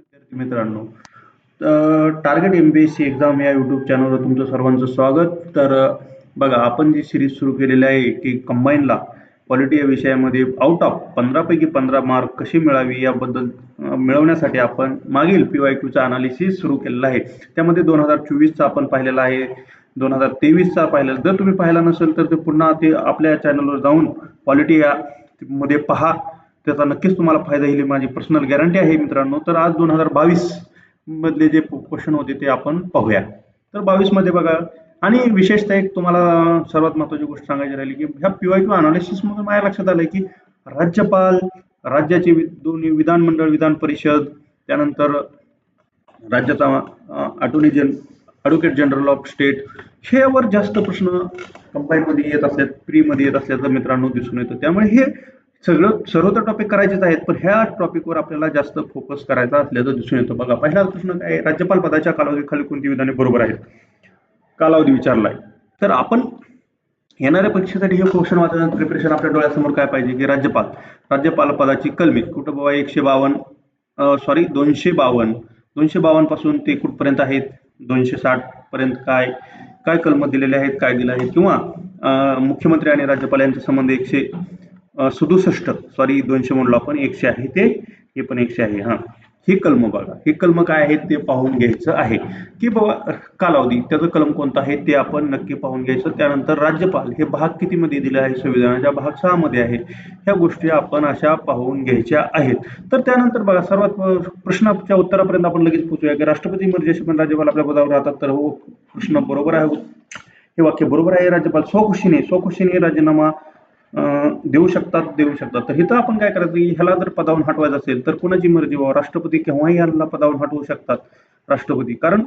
विद्यार्थी मित्रांनो target M P S C exam या यूट्यूब चॅनलवर तुमचं सर्वांचं स्वागत. तर बघा आपण जी सिरीज सुरू केलेली आहे की कंबाईनला क्वालिटी या विषयामध्ये आउट ऑफ पंधरापैकी पंधरा मार्क कशी मिळावी याबद्दल मिळवण्यासाठी आपण मागील पी वाय क्यूचा अनालिसिस सुरू केलेला आहे. त्यामध्ये दोन हजार चोवीसचा आपण पाहिलेला आहे. दोन हजार तेवीसचा पाहिलेला जर तुम्ही पाहिला नसेल तर ते पुन्हा ते आपल्या चॅनलवर जाऊन क्वालिटी या मध्ये पहा. त्याचा नक्कीच तुम्हाला फायदा येईल माझी पर्सनल गॅरंटी आहे मित्रांनो. तर आज दोन हजार बावीस मधले जे क्वेश्चन होते ते आपण पाहूया. तर बावीसमध्ये बघा आणि विशेषतः एक तुम्हाला सर्वात महत्वाची गोष्ट सांगायची राहिली की ह्या पीवाय क्यू अनालिसिस मधून माझ्या लक्षात आलं की राज्यपाल राज्याचे दोन्ही विधानमंडळ विधान परिषद त्यानंतर राज्याचा अटॉर्नी जन ॲडव्होकेट जनरल ऑफ स्टेट ह्यावर जास्त प्रश्न कंबाईनमध्ये येत असल्यात प्रीमध्ये येत असल्याचं मित्रांनो दिसून येतं. त्यामुळे हे सगळं सर्व तर टॉपिक करायचेच आहेत पण ह्या टॉपिकवर आपल्याला जास्त फोकस करायचा असल्याचं दिसून येतं. बघा पहिला प्रश्न काय राज्यपाल पदाच्या कालावधीखाली कोणती विधाने बरोबर आहेत? कालावधी विचारलाय. तर आपण येणाऱ्या परीक्षेसाठी हे क्वेश्चन वाचण्याचं प्रिपरेशन आपल्या डोळ्यासमोर काय पाहिजे? की राज्यपाल. राज्यपाल पदाची कलमे. कुठं बाबा? एकशे बावन्न. सॉरी दोनशे बावन्न. दोनशे बावन्नपासून ते कुठपर्यंत आहेत? दोनशे साठ पर्यंत काय? काय कलम दिलेले आहेत? काय दिले आहेत किंवा मुख्यमंत्री आणि राज्यपाल यांचा संबंध एकशे सदुसष्ट. सॉरी दोनशे म्हणलो आपण. एकशे आहे ते. हे पण एकशे आहे. हा. हे कलम बघा. हे कलम काय आहेत ते पाहून घ्यायचं आहे. की बाबा कालावधी. त्याचं कलम कोणतं आहे ते आपण नक्की पाहून घ्यायचं. त्यानंतर राज्यपाल. हे भाग कितीमध्ये दिले आहे? संविधानाच्या भाग सहा मध्ये आहे. ह्या गोष्टी आपण अशा पाहून घ्यायच्या आहेत. तर त्यानंतर बघा सर्वात प्रश्नाच्या उत्तरापर्यंत आपण लगेच पोहोचूया की राष्ट्रपती इमर्जन्सी पण राज्यपाल आपल्या पदावर राहतात तर हो प्रश्न बरोबर आहे. हे वाक्य बरोबर आहे राज्यपाल. स्वखुशीने स्वखुशीने राजीनामा देऊ शकतात देऊ शकतात. तर इथं आपण काय करायचं ह्याला जर पदावून हटवायचं असेल तर कुणाची मर्जी व्हावं राष्ट्रपती केव्हाही ह्याला पदावून हटवू शकतात राष्ट्रपती. कारण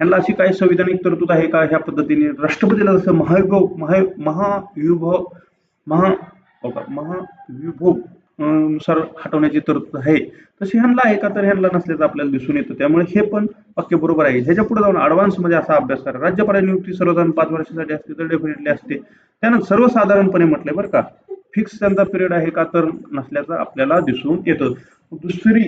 ह्यांना अशी काही संविधानिक तरतूद आहे का? ह्या पद्धतीने राष्ट्रपतीला जसं महाविभव महा महाविभव महा हो महाविभोगनुसार हटवण्याची तरतूद आहे. तशी ह्यांना आहे का? तर ह्यांना नसल्याचं आपल्याला दिसून येतं. त्यामुळे हे पण वाक्य बरोबर आहे. ह्याच्या पुढे जाऊन ऍडव्हान्समध्ये असा अभ्यास करा. राज्यपाल नियुक्ती सर्वजण पाच वर्षासाठी असते तर डेफिनेटली असते. त्यानंतर सर्वसाधारणपणे म्हटलंय बरं का फिक्स त्यांचा पिरियड आहे का तर नसल्याचं आपल्याला दिसून येतं. दुसरी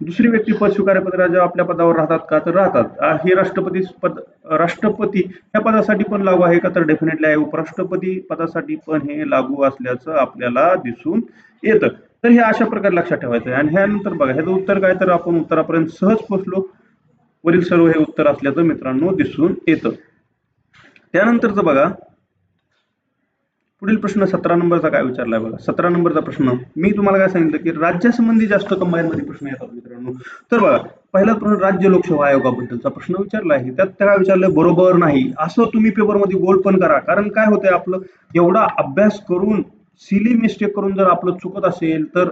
दुसरी व्यक्ती पद स्वीकारेपद राजा आपल्या पदावर राहतात का तर राहतात. हे राष्ट्रपती पद राष्ट्रपती या पदासाठी पण लागू आहे का तर डेफिनेटली आहे. उपराष्ट्रपती पदासाठी पण हे लागू असल्याचं आपल्याला दिसून येतं. तर हे अशा प्रकारे लक्षात ठेवायचं आहे आणि ह्यानंतर बघा ह्याचं उत्तर काय तर आपण उत्तरापर्यंत सहज पोचलो. वरील सर्व हे उत्तर असल्याचं मित्रांनो दिसून येतं. त्यानंतरचं बघा पुढील प्रश्न सतरा नंबरचा काय विचारलाय बघा. सतरा नंबरचा प्रश्न. मी तुम्हाला काय सांगितलं की राज्यासंबंधी जास्त कंबाईन मध्ये प्रश्न येतात मित्रांनो. तर बघा पहिला प्रश्न राज्य लोकसेवा आयोगाबद्दलचा प्रश्न विचारला आहे. त्यात काय विचारलंय बरोबर नाही. असं तुम्ही पेपरमध्ये गोल पण करा. कारण काय होतंय आपलं? एवढा अभ्यास करून सिली मिस्टेक करून जर आपलं चुकत असेल तर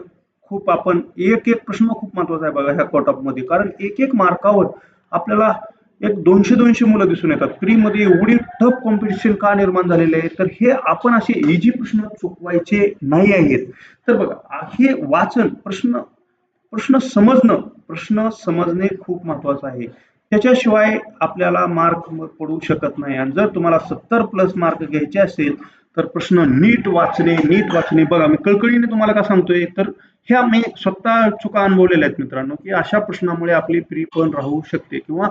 खूप आपण एक एक प्रश्न खूप महत्त्वाचा आहे बघा ह्या कट ऑफमध्ये. कारण एक एक मार्कावर आपल्याला एक दोनशे दोनशे मुलं दिसून येतात. प्री मध्ये एवढी टफ कॉम्पिटिशन का निर्माण झालेले आहे? तर हे आपण असे इजी प्रश्न चुकवायचे नाही आहेत. तर बघा हे वाचन प्रश्न प्रश्न समजणं प्रश्न समजणे खूप महत्वाचं आहे. त्याच्याशिवाय आपल्याला मार्क पडू शकत नाही. आणि जर तुम्हाला सत्तर प्लस मार्क घ्यायचे असेल तर प्रश्न नीट वाचणे नीट वाचणे. बघा मी कळकळीने तुम्हाला का सांगतोय? तर ह्या मी स्वतः चुका अनुभवलेल्या आहेत मित्रांनो की अशा प्रश्नामुळे आपली प्री पण राहू शकते किंवा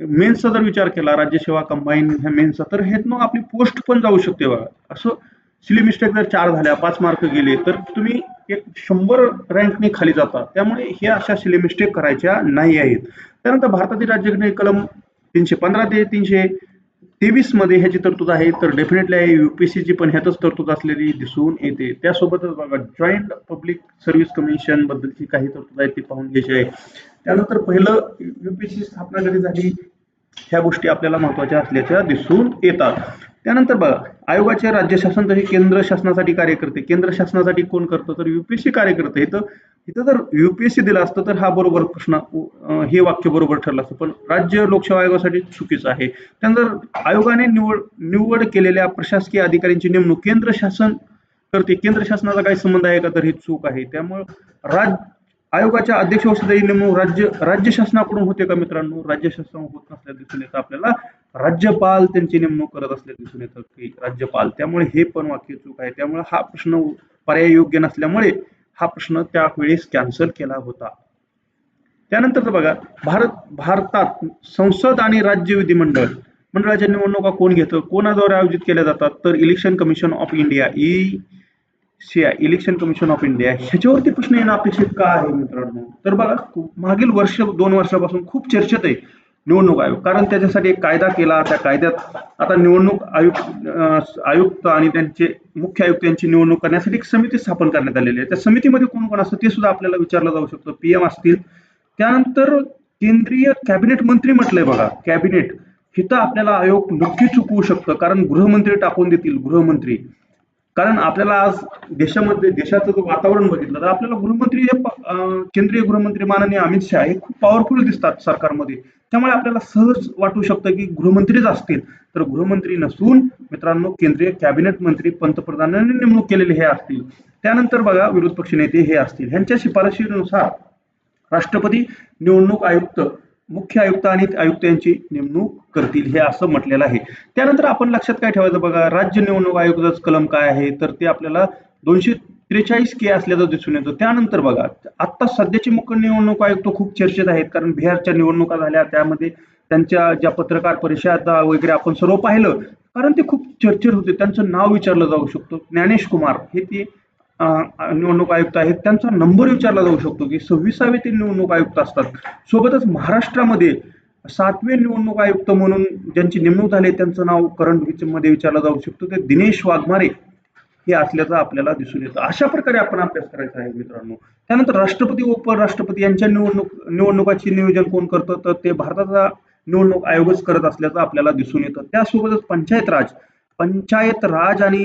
मेन्सचा जर विचार केला राज्यसेवा कंबाईन ह्या मेन्सचा तर हेतनं आपली पोस्ट पण जाऊ शकते बघा. असं सिली मिस्टेक जर चार झाल्या पाच मार्क गेले तर तुम्ही एक शंभर रँकने खाली जाता. त्यामुळे हे अशा सिली मिस्टेक करायच्या नाही आहेत. त्यानंतर भारतातील राज्यघटने कलम तीनशे पंधरा ते तीनशे तेवीसमध्ये ह्याची तरतूद आहे. तर डेफिनेटली आहे युपीएससीची ची पण ह्यातच तरतूद असलेली दिसून येते. त्यासोबतच बघा जॉईंट पब्लिक सर्व्हिस कमिशन बद्दलची काही तरतूद आहे ती पाहून घ्यायची आहे. त्यानंतर पहिलं युपीएससी स्थापना कधी झाली? ह्या गोष्टी आपल्याला महत्त्वाच्या असल्याच्या दिसून येतात. त्यानंतर बघा आयोगाचे राज्य शासन हे केंद्र शासनासाठी कार्य करते केंद्र शासनासाठी कोण करतं? तर युपीएससी कार्य करते इथं इथं जर युपीएससी दिला असतं तर हा बरोबर प्रश्न हे वाक्य बरोबर ठरलं असतं. पण राज्य लोकसेवा आयोगासाठी चुकीचं आहे. त्यानंतर आयोगाने निवड निवड केलेल्या प्रशासकीय अधिकाऱ्यांची नेमणूक केंद्र शासन करते. केंद्र शासनाचा काही संबंध आहे का? तर ही चूक आहे. त्यामुळे राज आयोगाच्या अध्यक्ष वसुदेवी नेमणूक राज्य राज्य शासनाकडून होते का मित्रांनो? राज्य शासन होत नसल्या दिसून येतं आपल्याला. राज्यपाल त्यांची नेमणूक करत असल्या दिसून येतं की राज्यपाल. त्यामुळे हे पण वाक्य चूक आहे. त्यामुळे हा प्रश्न पर्याय योग्य नसल्यामुळे हा प्रश्न त्यावेळेस कॅन्सल केला होता. त्यानंतर बघा भारत भारतात संसद आणि राज्य विधिमंडळ मंडळाच्या निवडणुका कोण घेतं? कोणाद्वारे आयोजित केल्या जातात? तर election commission of India E C I election commission of India ह्याच्यावरती प्रश्न येणं अपेक्षित का आहे मित्रांनो? तर बघा मागील वर्ष दोन वर्षापासून खूप चर्चेत आहे निवडणूक आयोग. कारण त्याच्यासाठी एक कायदा केला त्या कायद्यात आता निवडणूक आयुक्त आयुक्त आणि त्यांचे मुख्य आयुक्त यांची निवडणूक करण्यासाठी एक समिती स्थापन करण्यात आलेली आहे. त्या समितीमध्ये कोण कोण असतं ते सुद्धा आपल्याला विचारलं जाऊ शकतं. पीएम असतील. त्यानंतर केंद्रीय कॅबिनेट मंत्री म्हटलंय बघा कॅबिनेट. हिथं आपल्याला आयोग नक्की चुकवू शकतं. कारण गृहमंत्री टाकून देतील गृहमंत्री. कारण आपल्याला आज देशामध्ये देशाचं जर वातावरण बघितलं तर आपल्याला गृहमंत्री हे केंद्रीय गृहमंत्री माननीय अमित शहा हे खूप पॉवरफुल दिसतात सरकारमध्ये. त्यामुळे आपल्याला सहज वाटू शकतं की गृहमंत्रीच असतील. तर गृहमंत्री नसून मित्रांनो केंद्रीय कॅबिनेट मंत्री पंतप्रधानांनी नेमणूक केलेले हे असतील. त्यानंतर बघा विरोध पक्ष नेते हे असतील. ह्यांच्या शिफारशीनुसार राष्ट्रपती निवडणूक आयुक्त मुख्य आयुक्त आणि आयुक्त यांची नेमणूक करतील हे असं म्हटलेलं आहे. त्यानंतर आपण लक्षात काय ठेवायचं बघा राज्य निवडणूक आयोगाचं कलम काय आहे? तर ते आपल्याला दोनशे त्रेचाळीस के असल्याचं दिसून येतं. त्यानंतर बघा आता सध्याचे मुख्य निवडणूक आयुक्त खूप चर्चेत आहेत कारण बिहारच्या निवडणुका झाल्या त्यामध्ये त्यांच्या ज्या पत्रकार परिषदा वगैरे आपण सर्व पाहिलं कारण ते खूप चर्चेत होते. त्यांचं नाव विचारलं जाऊ शकतं. ज्ञानेश कुमार हे ते निवडणूक आयुक्त आहेत त्यांचा नंबर विचारला जाऊ शकतो की सव्वीसावे ते निवडणूक आयुक्त असतात. सोबतच महाराष्ट्रामध्ये सातवे निवडणूक आयुक्त म्हणून ज्यांची नेमणूक झाली त्यांचं नाव करंटमध्ये विचारलं जाऊ शकतो. ते दिनेश वाघमारे हे असल्याचं आपल्याला दिसून येतं. अशा प्रकारे आपण अभ्यास करायचा आहे मित्रांनो. त्यानंतर राष्ट्रपती उपराष्ट्रपती यांच्या निवडणूक निवडणुकाचे नियोजन कोण करतं? तर ते भारताचा निवडणूक आयोगच करत असल्याचं आपल्याला दिसून येतं. त्यासोबतच पंचायत राज पंचायत राज आणि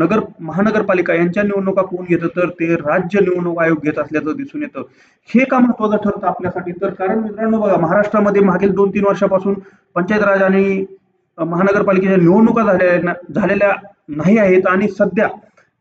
नगर महानगरपालिका यांच्या निवडणुका कोण घेतं तर ते राज्य निवडणूक आयोग घेत असल्याचं दिसून येतं. हे का महत्वाचं ठरतं आपल्यासाठी. तर कारण मित्रांनो बघा महाराष्ट्रामध्ये मागील दोन तीन वर्षापासून पंचायत राज आणि महानगरपालिकेच्या निवडणुका झालेल्या झालेल्या नाही आहेत आणि सध्या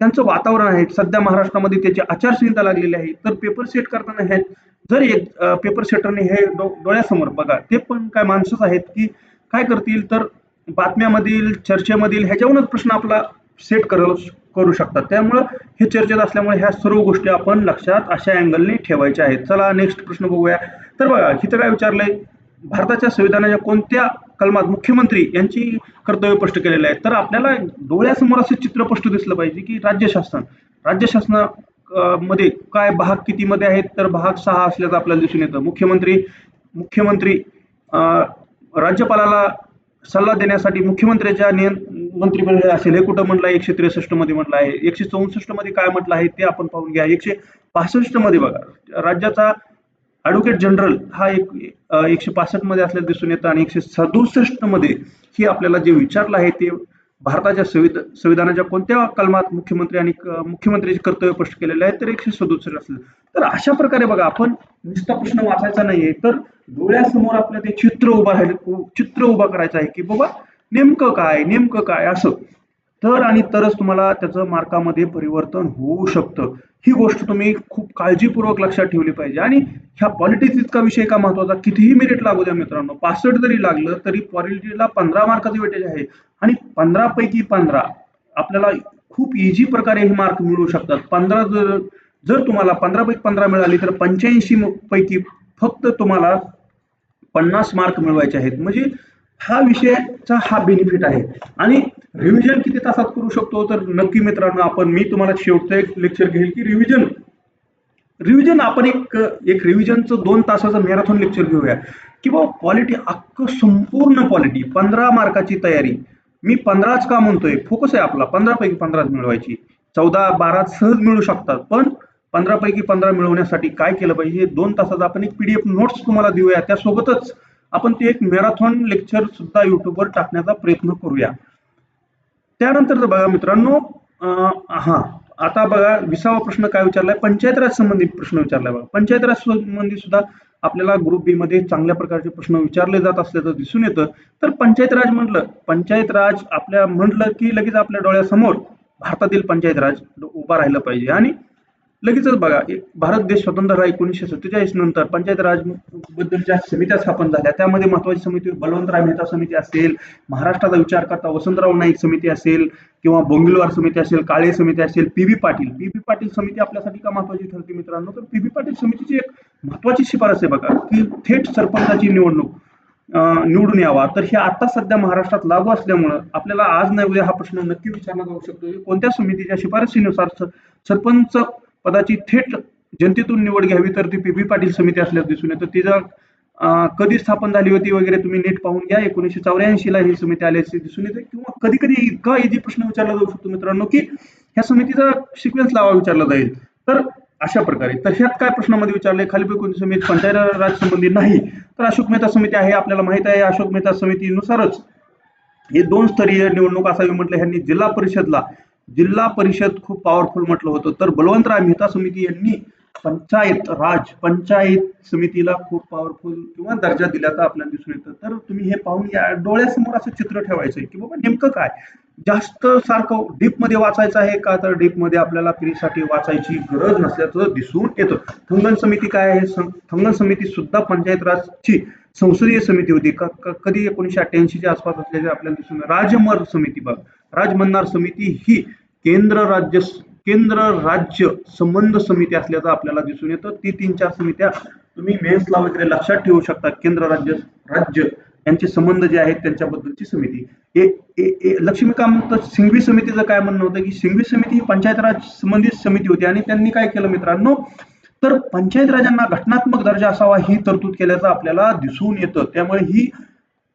त्यांचं वातावरण आहे. सध्या महाराष्ट्रामध्ये त्याची आचारसंहिता लागलेली आहे. तर पेपर सेट करताना आहेत जर एक पेपर सेटरने हे डो- डोळ्यासमोर बघा ते पण काय माणसंच आहेत की काय करतील? तर बातम्यामधील चर्चेमधील ह्याच्यावरूनच प्रश्न आपला सेट करू करू शकतात. त्यामुळं हे चर्चेत असल्यामुळे ह्या सर्व गोष्टी आपण लक्षात अशा अँगलने ठेवायच्या आहेत. चला नेक्स्ट प्रश्न बघूया. तर बघा इथं काय विचारलंय? भारताच्या संविधानाच्या कोणत्या कलमात मुख्यमंत्री यांची कर्तव्य स्पष्ट केलेलं आहे? तर आपल्याला डोळ्यासमोर असं चित्र स्पष्ट दिसलं पाहिजे की राज्य शासन. राज्य शासना मध्ये काय भाग कितीमध्ये आहेत? तर भाग सहा असल्याचं आपल्याला दिसून येतं. मुख्यमंत्री मुख्यमंत्री राज्यपालाला सल्ला देण्यासाठी मुख्यमंत्र्यांच्या मंत्रिमंडळ असेल हे कुठं म्हटलं आहे? एकशे त्रेसष्टमध्ये म्हटलं आहे. एकशे चौसष्टमध्ये काय म्हटलं आहे ते आपण पाहून घ्या. एकशे पासष्टमध्ये बघा. राज्याचा ॲडव्होकेट जनरल हा एक एकशे पासष्टमध्ये असल्याचं दिसून येतं आणि एकशे सदुसष्टमध्ये ही आपल्याला जे विचारलं आहे ते भारताच्या संविध संविधानाच्या कोणत्या कलमात मुख्यमंत्री आणि मुख्यमंत्रीचे मुख्यमंत्र्याचे कर्तव्य स्पष्ट केलेले आहे तर एकशे सदुसष्ट असेल. तर अशा प्रकारे बघा आपण नुसता प्रश्न वाचायचा नाहीये तर डोळ्यासमोर आपलं ते चित्र उभं राहिलं चित्र उभा करायचं आहे की बाबा नेमकं काय नेमकं काय असं. तर आणि तरच तुम्हाला त्याचं मार्कामध्ये परिवर्तन होऊ शकतं. ही गोष्ट तुम्ही खूप काळजीपूर्वक लक्षात ठेवली पाहिजे. आणि ह्या पॉलिटिक्स इतका विषय का महत्त्वाचा? कितीही मेरिट लागू द्या मित्रांनो. पासष्ट जरी लागलं तरी पॉलिटिक्सला पंधरा मार्काचं वेटेज आहे. आणि पंधरा पैकी पंधरा आपल्याला खूप इझी प्रकारे हे मार्क मिळू शकतात. पंधरा जर जर तुम्हाला पंधरा पैकी पंधरा मिळाली तर पंच्याऐंशी पैकी फक्त तुम्हाला पन्नास मार्क मिळवायचे आहेत. म्हणजे हा विषयाचा हा बेनिफिट आहे. आणि रिव्हिजन किती तासात करू शकतो? तर नक्की मित्रांनो आपण मी तुम्हाला शेवटचं एक लेक्चर घेईल की रिव्हिजन रिव्हिजन आपण एक एक रिव्हिजनचं दोन तासाचं मॅरेथॉन लेक्चर घेऊया. की बाबा क्वालिटी अख्खं संपूर्ण क्वालिटी पंधरा मार्काची तयारी. मी पंधराच का म्हणतोय? फोकस आहे आपला. पंधरा पैकी पंधराच मिळवायची. चौदा बारा सहज मिळू शकतात. पण पंधरापैकी पंधरा मिळवण्यासाठी काय केलं पाहिजे? हे दोन तासात आपण एक पीडीएफ नोट्स तुम्हाला देऊया. त्यासोबतच आपण ते एक मॅरेथॉन लेक्चर सुद्धा युट्यूबवर टाकण्याचा प्रयत्न करूया. त्यानंतर बघा मित्रांनो हा आता बघा विसावा प्रश्न काय विचारलाय? पंचायत राज संबंधित प्रश्न विचारलाय बघा. पंचायत राज संबंधी सुद्धा आपल्याला ग्रुप बी मध्ये चांगल्या प्रकारचे प्रश्न विचारले जात असल्याचं दिसून येतं. तर पंचायत राज म्हटलं पंचायत राज आपल्या म्हटलं की लगेच आपल्या डोळ्यासमोर भारतातील पंचायत राज उभा राहिलं पाहिजे. आणि लगेचच बघा एक भारत देश स्वतंत्र झाला एकोणीसशे सत्तेचाळीस नंतर. पंचायत राज बद्दलच्या समित्या स्थापन झाल्या. त्यामध्ये महत्वाची समिती बलवंतराव मेहता समिती असेल महाराष्ट्राचा विचार करता वसंतराव नाईक समिती असेल किंवा बोंगिलवार समिती असेल काळे समिती असेल P V Patil. P V Patil समिती आपल्यासाठी का महत्वाची ठरते मित्रांनो? तर पी व्ही पाटील समितीची एक महत्वाची शिफारस आहे बघा की थेट सरपंचाची निवडणूक निवडून यावा. तर हे आता सध्या महाराष्ट्रात लागू असल्यामुळं आपल्याला आज नाही उद्या हा प्रश्न नक्की विचारला जाऊ शकतो. कोणत्या समितीच्या शिफारशीनुसार सरपंच पदाची थेट जनतेतून निवड घ्यावी तर ती पी बी पाटील समिती असल्यास दिसून येतं. तिचा कधी स्थापन झाली होती वगैरे तुम्ही नीट पाहून घ्या. एकोणीसशे चौऱ्याऐंशी ला ही समिती आल्याची दिसून येते. किंवा कधी कधी इतका इझी प्रश्न विचारला जाऊ शकतो मित्रांनो की ह्या समितीचा सिक्वेन्स लावा विचारला जाईल. तर अशा प्रकारे. तशात काय प्रश्नामध्ये विचारले? खालीपैकी कोणती समिती? पंचायत राज संबंधी नाही. तर अशोक मेहता समिती आहे आपल्याला माहीत आहे. अशोक मेहता समितीनुसारच हे दोन स्तरीय निवडणूक असावी म्हटलं ह्यांनी जिल्हा परिषदला. जिल्हा परिषद खूप पॉवरफुल म्हटलं होतं. तर बलवंतराव मेहता समिती यांनी पंचायत राज पंचायत समितीला खूप पॉवरफुल किंवा दर्जा दिल्याचा आपल्याला दिसून येतं. तर तुम्ही हे पाहून या. डोळ्यासमोर असं चित्र ठेवायचं आहे की बाबा नेमकं काय? जास्त सारखं डीपमध्ये वाचायचं आहे का? तर डीपमध्ये आपल्याला फ्रीसाठी वाचायची गरज नसल्याचं दिसून येतं. थंगण समिती काय आहे? थंगन थंगण समिती सुद्धा पंचायत राजची संसदीय समिती होती. कधी एकोणीशे अठ्ठ्याऐंशीच्या आसपास असल्याचे आपल्याला दिसून येतं. राजमर समिती बघ. राजमन्नार समिती ही केंद्र राज्य केंद्र राज्य संबंध समिती असल्याचं आपल्याला दिसून येतं. ती तीन चार समित्या तुम्ही मेन्सला वगैरे लक्षात ठेवू शकता. केंद्र राज्य राज्य यांचे संबंध जे आहेत त्यांच्याबद्दलची समिती. ए- ए- ए- लक्ष्मीकांत सिंघवी समितीचं काय म्हणणं होतं की सिंघवी समिती ही पंचायत राज संबंधित समिती होती आणि त्यांनी काय केलं मित्रांनो? तर पंचायत राजांना घटनात्मक दर्जा असावा ही तरतूद केल्याचं आपल्याला दिसून येतं. त्यामुळे ही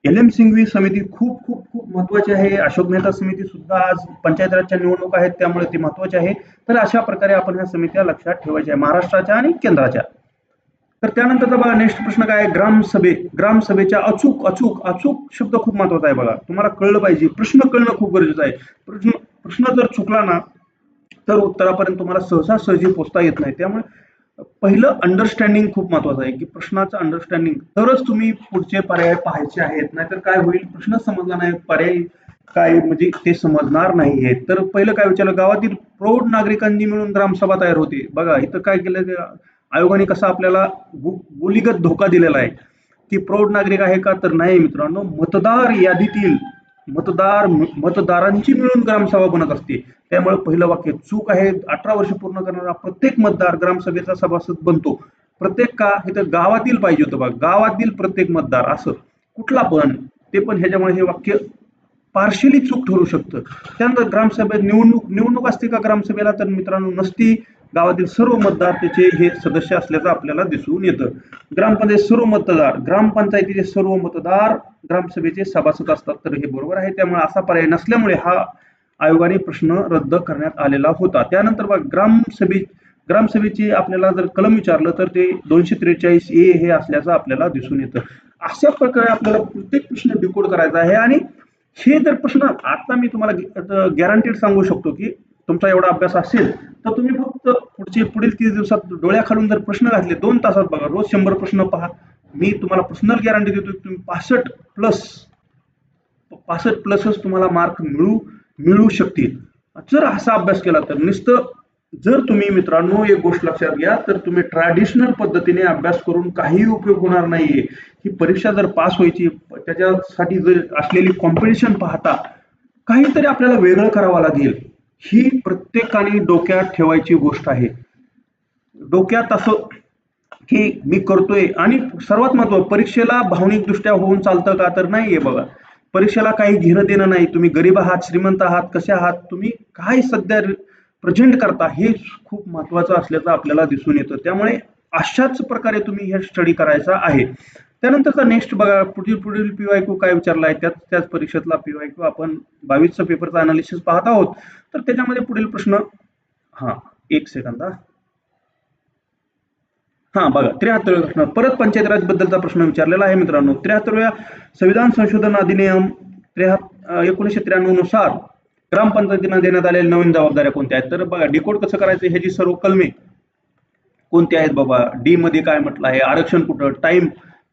एल एम सिंघवी समिती खूप खूप खूप महत्वाची आहे. अशोक मेहता समिती सुद्धा आज पंचायत राजच्या निवडणूक आहेत त्यामुळे ती महत्वाची आहे. तर अशा प्रकारे आपण ह्या समित्या लक्षात ठेवायच्या आहे महाराष्ट्राच्या आणि केंद्राच्या. तर त्यानंतरचा बघा नेक्स्ट प्रश्न काय आहे? ग्रामसभे ग्रामसभेच्या अचूक अचूक अचूक शब्द खूप महत्त्वाचा आहे बघा. तुम्हाला कळलं पाहिजे प्रश्न कळणं खूप गरजेचं आहे. प्रश्न प्रश्न जर चुकला ना तर उत्तरापर्यंत तुम्हाला सहसा सहजी पोचता येत नाही. त्यामुळे पहिलं अंडरस्टँडिंग खूप महत्वाचं आहे की प्रश्नाचं अंडरस्टँडिंग तरच तुम्ही पुढचे पर्याय पाहायचे आहेत नाहीतर काय होईल? प्रश्न समजला नाही पर्याय काय म्हणजे ते समजणार नाही आहेत. तर पहिलं काय विचारलं? गावातील प्रौढ नागरिकांनी मिळून ग्रामसभा तयार होते. बघा इथं काय केलं आयोगाने कसा आपल्याला गु- गुलिगत धोका दिलेला आहे की प्रौढ नागरिक आहे का? तर नाही मित्रांनो मतदार यादीतील मतदार मतदारांची मिळून ग्रामसभा बनत असते. त्यामुळे पहिलं वाक्य चूक आहे. अठरा वर्ष पूर्ण करणारा प्रत्येक मतदार ग्रामसभेचा सभासद बनतो. प्रत्येक का हे तर गावातील पाहिजे होतं बघा. गावातील प्रत्येक मतदार असं. कुठला पण ते पण ह्याच्यामुळे हे वाक्य पार्शली चूक ठरू शकतं. त्यानंतर ग्रामसभेत निवडणूक निवडणूक असते का ग्रामसभेला? तर मित्रांनो नसती. गावातील सर्व मतदार त्याचे हे सदस्य असल्याचं आपल्याला दिसून येतं. ग्रामपंचायत सर्व मतदार ग्रामपंचायतीचे सर्व मतदार ग्रामसभेचे सभासद असतात तर हे बरोबर आहे. त्यामुळे असा पर्याय नसल्यामुळे हा आयोगाने प्रश्न रद्द करण्यात आलेला होता. त्यानंतर बघा ग्रामसभे ग्रामसभेचे आपल्याला जर कलम विचारलं तर ते दोनशे त्रेचाळीस ए हे असल्याचं आपल्याला दिसून येतं. अशा प्रकारे आपल्याला प्रत्येक प्रश्न डिकोड करायचा आहे. आणि हे जर प्रश्न आता मी तुम्हाला गॅरंटीड सांगू शकतो की तुमचा एवढा अभ्यास असेल तर तुम्ही फक्त पुढचे पुढील तीस दिवसात डोळ्याखालून जर प्रश्न घातले दोन तासात बघा रोज शंभर प्रश्न पहा. मी तुम्हाला पर्सनल गॅरंटी देतो तुम्ही पासष्ट प्लस पासष्ट प्लसच तुम्हाला मार्क मिळू मिळू शकतील. जर असा अभ्यास केला तर नुसतं जर तुम्ही मित्रांनो एक गोष्ट लक्षात घ्या तर तुम्ही ट्रॅडिशनल पद्धतीने अभ्यास करून काही उपयोग होणार नाहीये. ही परीक्षा जर पास व्हायची त्याच्यासाठी जर असलेली कॉम्पिटिशन पाहता काहीतरी आपल्याला वेगळं करावं लागेल. ही प्रत्येकाने डोक्यात ठेवायची गोष्ट आहे. डोक्यात असं की मी करतोय आणि सर्वात महत्त्व परीक्षेला भावनिकदृष्ट्या होऊन चालतं का तर नाहीये बघा. परीक्षेला काही घेणं देणं नाही. तुम्ही गरीब आहात श्रीमंत आहात कसे आहात तुम्ही काय सध्या प्रेझेंट करता हे खूप महत्वाचं असल्याचं आपल्याला दिसून येतं. त्यामुळे अशाच प्रकारे तुम्ही हे स्टडी करायचा आहे. त्यानंतरचा नेक्स्ट बघा पुढील पुढील पीवाय क्यू काय विचारला आहे त्याच त्याच परीक्षेतला पीवाय क्यू आपण बावीसचा पेपरचा अनालिसिस पाहत आहोत. तर त्याच्यामध्ये पुढील प्रश्न हा एक सेकंद हा. बघा त्र्याहत्तरव्या प्रश्न. परत पंचायत राज बद्दलचा प्रश्न विचारलेला आहे मित्रांनो. त्र्याहत्तरव्या संविधान संशोधन अधिनियम त्र्याहत्तर एकोणीसशे त्र्याण्णवनुसार ग्रामपंचायतींना देण्यात आलेल्या नवीन जबाबदाऱ्या कोणत्या आहेत? तर बघा डिकोड कसं करायचं? ह्याची सर्व कलमे कोणते आहेत बाबा? डी मध्ये काय म्हटलं आहे? आरक्षण कुठं? टाइम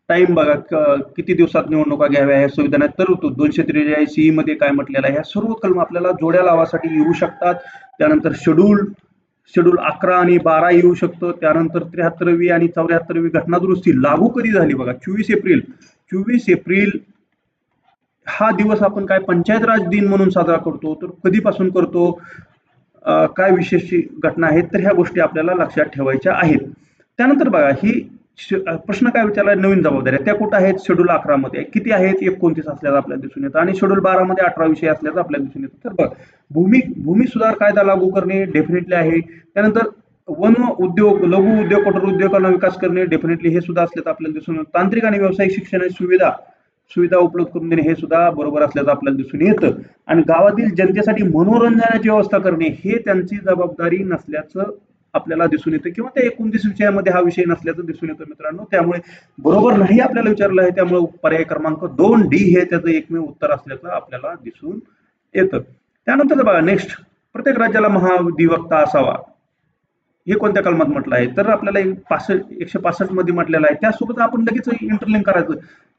टाइम बघा क- किती दिवसात निवडणुका घ्याव्या ह्या संविधानात तरतूद दोनशे त्रेचाळीस ई मध्ये काय म्हटलेलं आहे? ह्या सर्व कलम आपल्याला जोड्या लावासाठी येऊ शकतात. त्यानंतर शेड्यूल शेड्यूल अकरा आणि बारा येऊ शकतं. त्यानंतर त्र्याहत्तरवी आणि चौऱ्याहत्तरवी घटना दुरुस्ती लागू कधी झाली बघा? चोवीस एप्रिल. चोवीस एप्रिल हा दिवस आपण काय पंचायत राज दिन म्हणून साजरा करतो तर कधीपासून करतो? काय विशेष घटना आहेत? तर ह्या गोष्टी आपल्याला लक्षात ठेवायच्या आहेत. त्यानंतर बघा ही प्रश्न काय विचारला? नवीन जबाबदाऱ्या त्या कुठं आहेत? शेड्यूल अकरा मध्ये. किती आहेत? एकोणतीस असल्याचं आपल्याला दिसून येतं. आणि शेड्यूल बारा मध्ये अठरा विषय असल्याचं आपल्याला दिसून येतं. तर बघ भूमी भूमी सुधार कायदा लागू करणे डेफिनेटली आहे. त्यानंतर वन उद्योग लघु उद्योग कठोर उद्योगांना विकास करणे डेफिनेटली हे सुद्धा असल्याचं आपल्याला दिसून येतं. तांत्रिक आणि व्यावसायिक शिक्षणाची सुविधा सुविधा उपलब्ध करून देणे हे सुद्धा बरोबर असल्याचं आपल्याला दिसून येतं. आणि गावातील जनतेसाठी मनोरंजनाची व्यवस्था करणे हे त्यांची जबाबदारी नसल्याचं आपल्याला दिसून येतं किंवा त्या एकोणतीस विषयामध्ये हा विषय नसल्याचं दिसून येतं मित्रांनो. त्यामुळे बरोबर नाही आपल्याला विचारलं आहे त्यामुळे पर्याय क्रमांक दोन डी हे त्याचं एकमेव उत्तर असल्याचं आपल्याला दिसून येतं. त्यानंतर बघा नेक्स्ट प्रत्येक राज्याला महाधिवक्ता असावा. हे कोणत्या कलमात म्हटलं आहे? तर आपल्याला एक पासष्ट एकशे पासष्टमध्ये म्हटलेलं आहे. त्यासोबत आपण लगेच इंटरलिंक करायचं.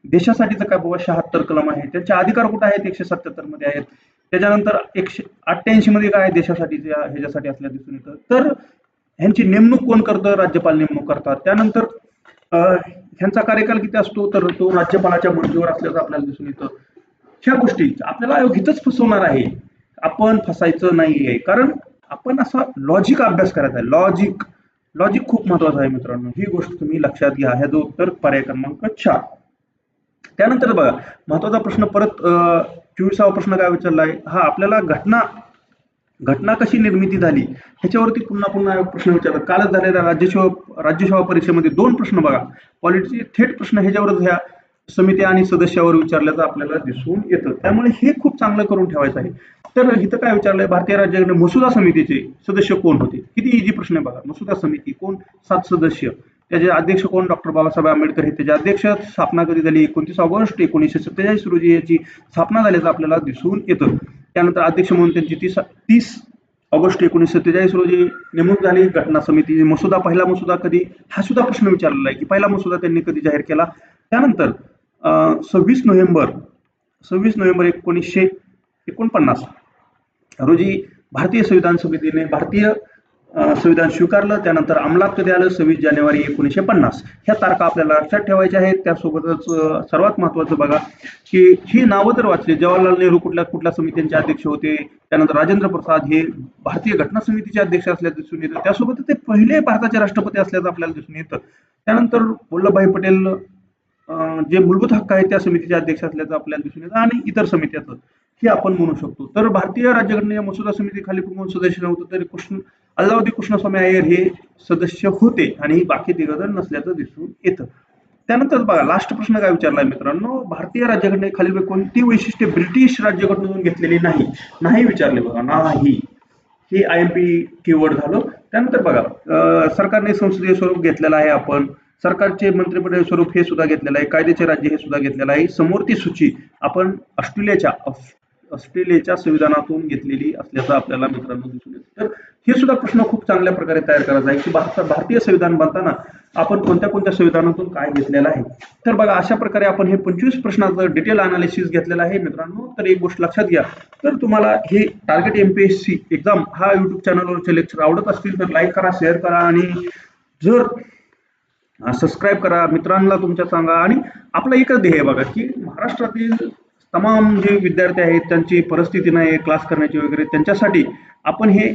देशासाठीचं काय बाबा शहात्तर कलम आहे. त्याचे अधिकार कुठे आहेत? एकशे सत्याहत्तरमध्ये आहेत. त्याच्यानंतर एकशे अठ्ठ्याऐंशी मध्ये काय आहे? देशासाठी ह्याच्यासाठी असल्या दिसून येतं. तर ह्यांची नेमणूक कोण करतं राज्यपाल नेमणूक करतात? त्यानंतर ह्यांचा कार्यकाल किती असतो? तर तो राज्यपालाच्या मर्जीवर असल्याचं आपल्याला दिसून येतं. ह्या गोष्टी आपल्याला आयोग इथंच फसवणार आहे. आपण फसायचं नाहीये. कारण आपण असा लॉजिक अभ्यास करायचा आहे. लॉजिक लॉजिक खूप महत्वाचं आहे मित्रांनो. ही गोष्ट तुम्ही लक्षात घ्या. ह्याचं उत्तर पर्याय क्रमांक चार. त्यानंतर बघा महत्त्वाचा प्रश्न परत चोवीसावा प्रश्न काय विचारलाय? हा आपल्याला घटना घटना कशी निर्मिती झाली ह्याच्यावरती पुन्हा पुन्हा प्रश्न विचारतात. कालच झालेल्या राज्यसेवा राज्यसेवा परीक्षेमध्ये दोन प्रश्न बघा. पॉलिटिचे थेट प्रश्न ह्याच्यावरच ह्या समिती आणि सदस्यावर विचारल्याचं आपल्याला दिसून येतं. त्यामुळे हे खूप चांगलं करून ठेवायचं आहे. तर इथं काय विचारलंय भारतीय राज्याकडे मसुदा समितीचे सदस्य कोण होते? किती इजी प्रश्न आहे बघा. मसुदा समिती कोण? सात सदस्य. त्याचे अध्यक्ष कोण? डॉक्टर बाबासाहेब आंबेडकर हे त्याचे अध्यक्ष स्थापना कधी झाली? एकोणतीस ऑगस्ट एकोणीसशे सत्तेचाळीस रोजी याची स्थापना झाल्याचं आपल्याला दिसून येतं. त्यानंतर अध्यक्ष म्हणून त्यांची तीस तीस ऑगस्ट एकोणीसशे सत्तेचाळीस रोजी नेमणूक झाली. घटना समिती मसुदा पहिला मसुदा कधी? हा सुद्धा प्रश्न विचारलेला आहे की पहिला मसुदा त्यांनी कधी जाहीर केला? त्यानंतर सव्वीस नोव्हेंबर सव्वीस नोव्हेंबर एकोणीसशे एकोणपन्नास रोजी भारतीय संविधान समितीने भारतीय संविधान स्वीकारलं त्यानंतर अंमलात कधी आलं? सव्वीस जानेवारी एकोणीसशे पन्नास. ह्या तारखा आपल्याला लक्षात ठेवायच्या आहेत. त्यासोबतच सर्वात महत्वाचं बघा की ही नावं तर वाचली. जवाहरलाल नेहरू कुठल्या कुठल्या समित्यांचे अध्यक्ष होते? त्यानंतर राजेंद्र प्रसाद हे भारतीय घटना समितीचे अध्यक्ष असल्याचं दिसून येतं. त्यासोबत ते पहिले भारताचे राष्ट्रपती असल्याचं आपल्याला दिसून येतं. त्यानंतर वल्लभभाई पटेल जे मूलभूत हक्क आहेत त्या समितीचे अध्यक्ष असल्याचं आपल्याला दिसून येतं. आणि इतर समित्याचं. हे आपण म्हणू शकतो. तर भारतीय राज्यघटनेच्या मसुदा समिती खाली कोण सदस्य नव्हतं तरी कृष्ण अल्लाउद्दीन कृष्णस्वामी अय्यर हे सदस्य होते आणि बाकी तिघजण नसल्याचं दिसून येतं. त्यानंतर बघा लास्ट प्रश्न काय विचारलाय मित्रांनो? भारतीय राज्यघटनेखालील कोणती वैशिष्ट्ये ब्रिटिश राज्यघटनेतून घेतलेली नाही? नाही विचारले बघा नाही. हे आय एम पी कीवर्ड झालं. त्यानंतर बघा सरकारने संसदीय स्वरूप घेतलेलं आहे आपण. सरकारचे मंत्रिमंडळ स्वरूप हे सुद्धा घेतलेलं आहे. कायद्याचे राज्य हे सुद्धा घेतलेलं आहे. समोरची सूची आपण ऑस्ट्रेलियाच्या ऑस्ट्रेलियाच्या संविधानातून घेतलेली असल्याचं आपल्याला मित्रांनो दिसून येतं. तर हे सुद्धा प्रश्न खूप चांगल्या प्रकारे तयार करायचा आहे की भारत भारतीय संविधान बनताना आपण कोणत्या कोणत्या संविधानातून काय घेतलेलं आहे? तर बघा अशा प्रकारे आपण हे पंचवीस प्रश्नाचं डिटेल अनालिसिस घेतलेलं आहे मित्रांनो. तर एक गोष्ट लक्षात घ्या. तर तुम्हाला हे टार्गेट एमपीएससी एक्झाम हा युट्यूब चॅनलवरचे लेक्चर आवडत असतील तर लाईक करा शेअर करा आणि जर सबस्क्राईब करा. मित्रांना तुमच्या सांगा. आणि आपलं एकच ध्येय बघा की महाराष्ट्रातील तमाम जे विद्यार्थी आहेत त्यांची परिस्थिती नाही क्लास करण्याची वगैरे त्यांच्यासाठी आपण हे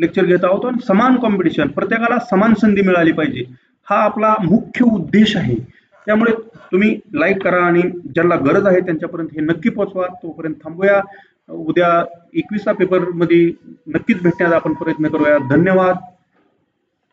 लेक्चर घेत आहोत आणि समान कॉम्पिटिशन प्रत्येकाला समान संधी मिळाली पाहिजे. हा आपला मुख्य उद्देश आहे. त्यामुळे तुम्ही लाईक करा आणि ज्यांना गरज आहे त्यांच्यापर्यंत हे नक्की पोहोचवा तोपर्यंत थांबूया. उद्या एकवीसा पेपरमध्ये नक्कीच भेटण्याचा आपण प्रयत्न करूया. धन्यवाद.